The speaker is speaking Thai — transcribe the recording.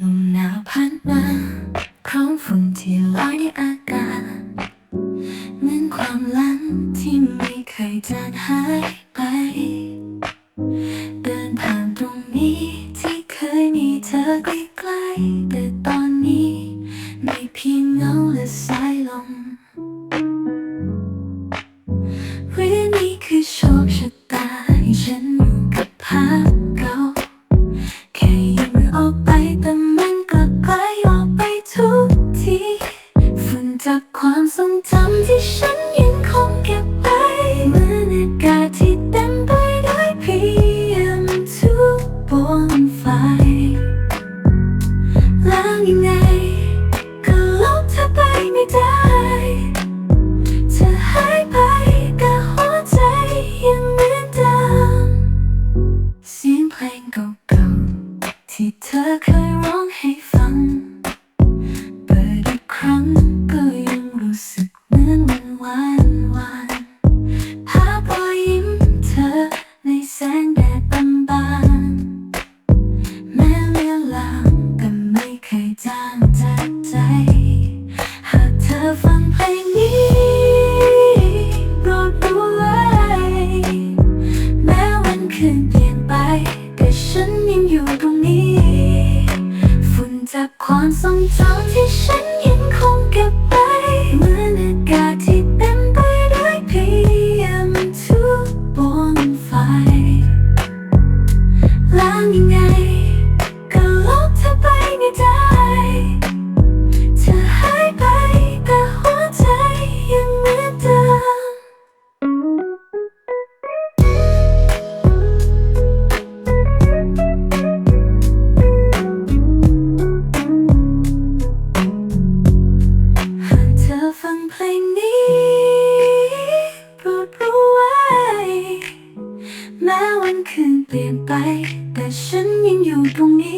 ลมหนาวพัดมาพร้อมฝุ่นที่ลอยในอากาศเหมือนความลังที่ไม่เคยจางหายไป เดินผ่านตรงนี้ที่เคยมีเธอใกล้ๆแต่ตอนนี้ ไม่เพียงเงาและสา ฉันอยู่กับภาพ ที่เธอเคยร้องให้ฟัง เปิดอีกครั้งก็ยังรู้สึกเหมือนมันหวานหวานภาพรอยยิ้มเธอในแสงแดดบางๆแม้เวลาก็ไม่เคยจางจากใจ อยู่ตรงนี้ ฝุ่นจากความทรงจำที่ฉันยัง แม้วันคืนเปลี่ยนไป แต่ฉันยังอยู่ตรงนี้